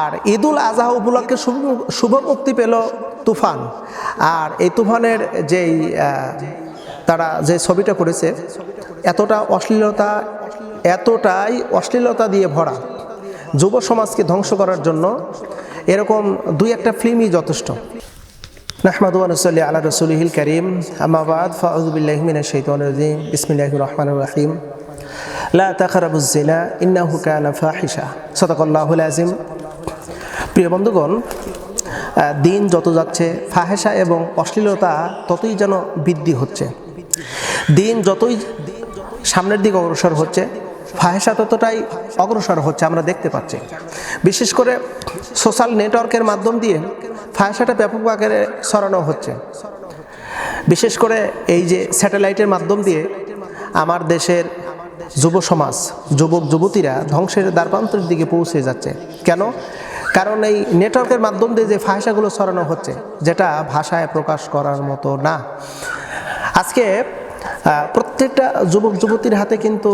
আর ঈদুল আজহা উপলক্ষে শুভ মুক্তি পেল তুফান। আর এই তুফানের যেই তারা যে ছবিটা করেছে, এতটা অশ্লীলতা, এতটাই অশ্লীলতা দিয়ে ভরা যুব সমাজকে ধ্বংস করার জন্য এরকম দুই একটা ফিল্মই যথেষ্ট। নাহমাদু আনসল্লি আলা রসুলহিল করিম। আমাবাদ ফাউজবিল্লাহমিন শৈতন রজিম। বিসমিল্লাহ রহমান রাহিম। লা তাখারাবুজ্জিনা ইন্নাহু কানা ফাহিশা সদাকল্লাহুল আজিম প্রিয় বন্ধুগণ দিন যত যাচ্ছে ফাহেসা এবং অশ্লীলতা ততই যেন বৃদ্ধি হচ্ছে। দিন যতই সামনের দিকে অগ্রসর হচ্ছে ফাহেসা ততটাই অগ্রসর হচ্ছে আমরা দেখতে পাচ্ছি। বিশেষ করে সোশ্যাল নেটওয়ার্কের মাধ্যম দিয়ে ফাহেসাটা ব্যাপক আকারে ছড়ানো হচ্ছে। বিশেষ করে এই যে স্যাটেলাইটের মাধ্যম দিয়ে আমার দেশের যুব সমাজ, যুবক, যুবতীরা ধ্বংসের দ্বারপ্রান্তের দিকে পৌঁছে যাচ্ছে। কেন? কারণ এই নেটওয়ার্কের মাধ্যম দিয়ে যে ভাষাগুলো ছড়ানো হচ্ছে, যেটা ভাষায় প্রকাশ করার মতো না। আজকে প্রত্যেকটা যুবক, যুবতীর হাতে কিন্তু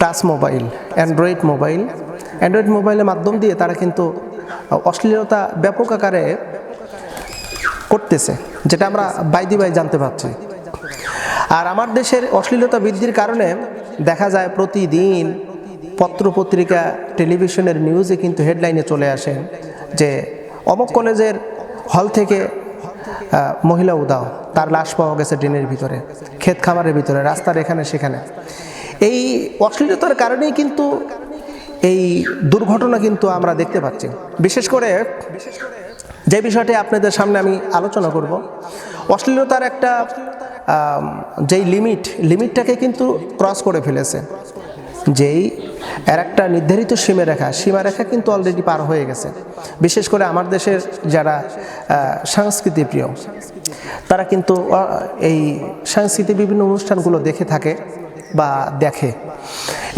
touch mobile, android mobile. Android মোবাইলের মাধ্যম দিয়ে তারা কিন্তু অশ্লীলতা ব্যাপক আকারে করতেছে, যেটা আমরা বাইদি বাই জানতে পারছি। আর আমার দেশের অশ্লীলতা বৃদ্ধির কারণে দেখা যায় প্রতিদিন পত্রপত্রিকা, টেলিভিশনের নিউজে কিন্তু হেডলাইনে চলে আসে যে অমক কলেজের হল থেকে মহিলা উদাও তার লাশ পাওয়া গেছে ড্রেনের ভিতরে, ক্ষেত খামারের ভিতরে, রাস্তার এখানে সেখানে। এই অশ্লীলতার কারণেই কিন্তু এই দুর্ঘটনা কিন্তু আমরা দেখতে পাচ্ছি। বিশেষ করে যে বিষয়টি আপনাদের সামনে আমি আলোচনা করব, অশ্লীলতার একটা যেই লিমিট লিমিটটাকে কিন্তু ক্রস করে ফেলেছে। যেই এর একটা নির্ধারিত সীমারেখা সীমারেখা কিন্তু অলরেডি পার হয়ে গেছে। বিশেষ করে আমার দেশের যারা সংস্কৃতি প্রিয় তারা কিন্তু এই সাংস্কৃতিক বিভিন্ন অনুষ্ঠানগুলো দেখে থাকে বা দেখে।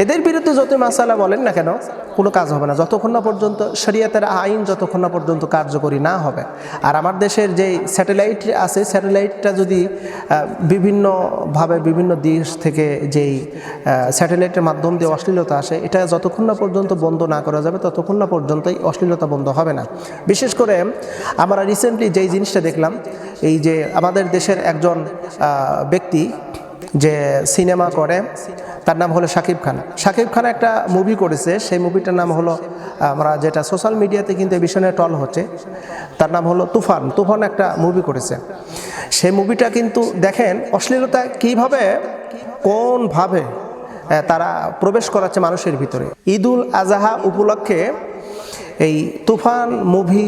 এদের বিরুদ্ধে যত মাসালা বলেন না কেন, কোনো কাজ হবে না। যতক্ষণ না পর্যন্ত শরিয়াতের আইন যতক্ষণ না পর্যন্ত কার্যকরী না হবে। আর আমার দেশের যেই স্যাটেলাইট আছে, স্যাটেলাইটটা যদি বিভিন্নভাবে বিভিন্ন দেশ থেকে যেই স্যাটেলাইটের মাধ্যম দিয়ে অশ্লীলতা আসে, এটা যতক্ষণ না পর্যন্ত বন্ধ না করা যাবে, ততক্ষণ না পর্যন্তই অশ্লীলতা বন্ধ হবে না। বিশেষ করে আমরা রিসেন্টলি যেই জিনিসটা দেখলাম, এই যে আমাদের দেশের একজন ব্যক্তি যে সিনেমা করে তার নাম হলো শাকিব খান। শাকিব খান একটা মুভি করেছে, সেই মুভিটার নাম হলো, আমরা যেটা সোশ্যাল মিডিয়াতে কিন্তু এই বিষয়ে টল হচ্ছে, তার নাম হলো তুফান। তুফান একটা মুভি করেছে। সেই মুভিটা কিন্তু দেখেন অশ্লীলতা কীভাবে কোনভাবে তারা প্রবেশ করাচ্ছে মানুষের ভিতরে। ঈদুল আজাহা উপলক্ষে এই তুফান মুভি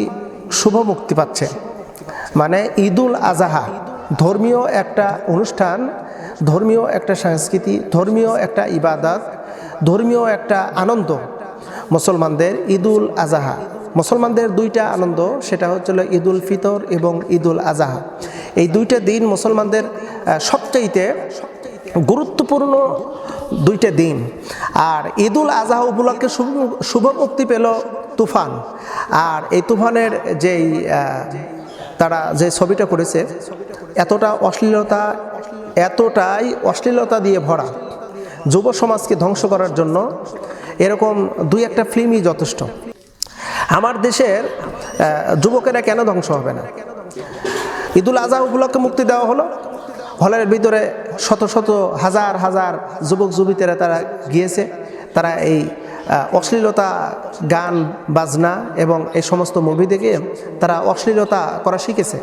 শুভ মুক্তি পাচ্ছে। মানে ঈদুল আজাহা ধর্মীয় একটা অনুষ্ঠান ধর্মীয় একটা সংস্কৃতি, ধর্মীয় একটা ইবাদত, ধর্মীয় একটা আনন্দ মুসলমানদের ঈদুল আজাহা। মুসলমানদের দুইটা আনন্দ, সেটা হচ্ছিল ঈদুল ফিতর এবং ঈদুল আজাহা। এই দুইটা দিন মুসলমানদের সবচাইতে গুরুত্বপূর্ণ দুইটা দিন। আর ঈদুল আজহা উপলক্ষে শুভ মুক্তি পেল তুফান। আর এই তুফানের যেই তারা যে ছবিটা করেছে, এতটা অশ্লীলতা এতটাই অশ্লীলতা দিয়ে ভরা। যুব সমাজকে ধ্বংস করার জন্য এরকম দুই একটা ফিল্মই যথেষ্ট। আমার দেশের যুবকেরা কেন ধ্বংস হবে না? ঈদুল আজহা উপলক্ষে মুক্তি দেওয়া হলো। হলের ভিতরে শত শত হাজার হাজার যুবক যুবতীরা তারা গিয়েছে। তারা এই অশ্লীলতা গান, বাজনা এবং এই সমস্ত মুভি দেখে তারা অশ্লীলতা করা শিখেছে।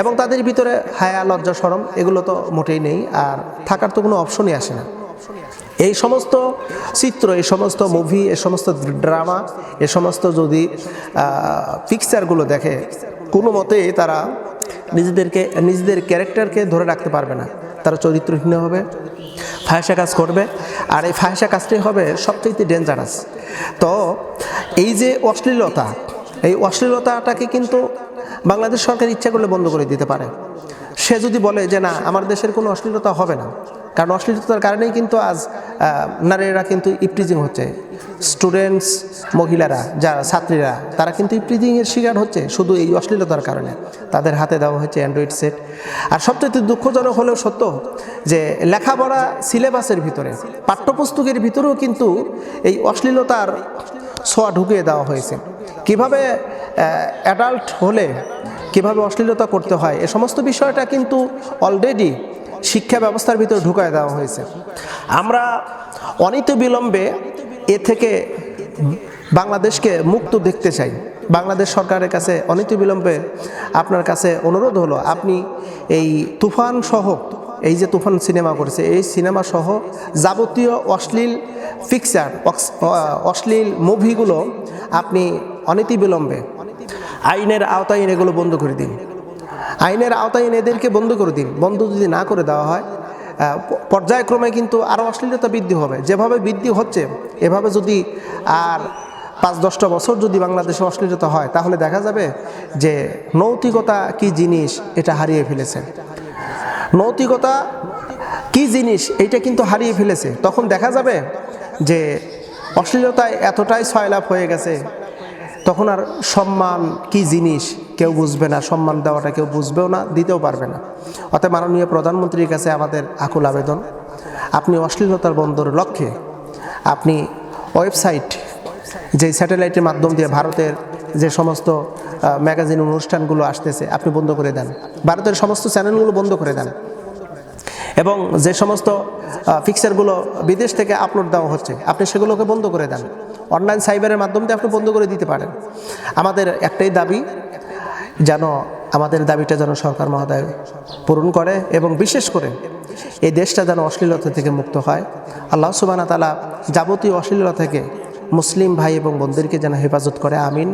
এবং তাদের ভিতরে হায়া, লজ্জা সরম এগুলো তো মোটেই নেই আর থাকার তো কোনো অপশনই আসে না। এই সমস্ত চিত্র, এই সমস্ত মুভি এই সমস্ত ড্রামা এ সমস্ত যদি পিকচারগুলো দেখে, কোনো মতেই তারা নিজেদেরকে, নিজেদের ক্যারেক্টারকে ধরে রাখতে পারবে না। তারা চরিত্রহীন হবে ফায়সা কাজ করবে। আর এই ফাহসা কাজটি হবে সবচেয়ে ডেঞ্জারাস তো এই যে অশ্লীলতা, এই অশ্লীলতাটাকে কিন্তু বাংলাদেশ সরকার ইচ্ছা করলে বন্ধ করে দিতে পারে। সে যদি বলে যে, না, আমার দেশের কোনো অশ্লীলতা হবে না। কারণ অশ্লীলতার কারণেই কিন্তু আজ নারীরা কিন্তু ইপ্রিজিং হচ্ছে। স্টুডেন্টস, মহিলারা, যারা ছাত্রীরা, তারা কিন্তু ইপ্রিজিংয়ের শিকার হচ্ছে শুধু এই অশ্লীলতার কারণে। তাদের হাতে দেওয়া হচ্ছে অ্যান্ড্রয়েড সেট আর সবচেয়ে দুঃখজনক হলেও সত্য যে লেখাপড়া সিলেবাসের ভিতরে, পাঠ্যপুস্তকের ভিতরেও কিন্তু এই অশ্লীলতার ছোঁয়া ঢুকিয়ে দেওয়া হয়েছে। কীভাবে অ্যাডাল্ট হলে কীভাবে অশ্লীলতা করতে হয়, এ সমস্ত বিষয়টা কিন্তু অলরেডি শিক্ষা ব্যবস্থার ভিতরে ঢুকায় দেওয়া হয়েছে। আমরা অনিত বিলম্বে এ থেকে বাংলাদেশকে মুক্ত দেখতে চাই। বাংলাদেশ সরকারের কাছে অনিত বিলম্বে আপনার কাছে অনুরোধ হলো, আপনি এই তুফান সহ, এই যে তুফান সিনেমা করেছে, এই সিনেমা সহ যাবতীয় অশ্লীল পিকচার অশ্লীল মুভিগুলো আপনি অনীতি বিলম্বে আইনের আওতায় এগুলো বন্ধ করে দিন। আইনের আওতায় এনে এদেরকে বন্ধ করে দিন। বন্ধ যদি না করে দেওয়া হয় পর্যায়ক্রমে কিন্তু আরও অশ্লীলতা বৃদ্ধি হবে। যেভাবে বৃদ্ধি হচ্ছে, এভাবে যদি আর পাঁচ দশটা বছর যদি বাংলাদেশে অশ্লীলতা হয়, তাহলে দেখা যাবে যে নৈতিকতা কি জিনিস এটা হারিয়ে ফেলেছে। নৈতিকতা কি জিনিস এইটা কিন্তু হারিয়ে ফেলেছে। তখন দেখা যাবে যে অশ্লীলতায় এতটাই সয়লাভ হয়ে গেছে তখন আর সম্মান কি জিনিস? কেউ বুঝবে না। সম্মান দেওয়াটা কেউ বুঝবেও না, দিতেও পারবে না। অতএব মাননীয় প্রধানমন্ত্রীর কাছে আমাদের আকুল আবেদন, আপনি অশ্লীলতার বন্দর লক্ষ্যে আপনি ওয়েবসাইট, যে স্যাটেলাইটের মাধ্যম দিয়ে ভারতের যে সমস্ত ম্যাগাজিন অনুষ্ঠানগুলো আসতেছে, আপনি বন্ধ করে দেন। ভারতের সমস্ত চ্যানেলগুলো বন্ধ করে দেন। এবং যে সমস্ত ফিক্সারগুলো বিদেশ থেকে আপলোড দেওয়া হচ্ছে, আপনি সেগুলোকে বন্ধ করে দেন। অনলাইন সাইবারের মাধ্যমে আপনি বন্ধ করে দিতে পারেন। আমাদের একটাই দাবি যেন আমাদের দাবিটা যেন সরকার মহোদয় পূরণ করে এবং বিশেষ করে এই দেশটা যেন অশ্লীলতা থেকে মুক্ত হয়। আল্লাহ সুবানা তালা যাবতীয় অশ্লীলতা থেকে মুসলিম ভাই এবং বোনদেরকে যেন হেফাজত করে, আমিন।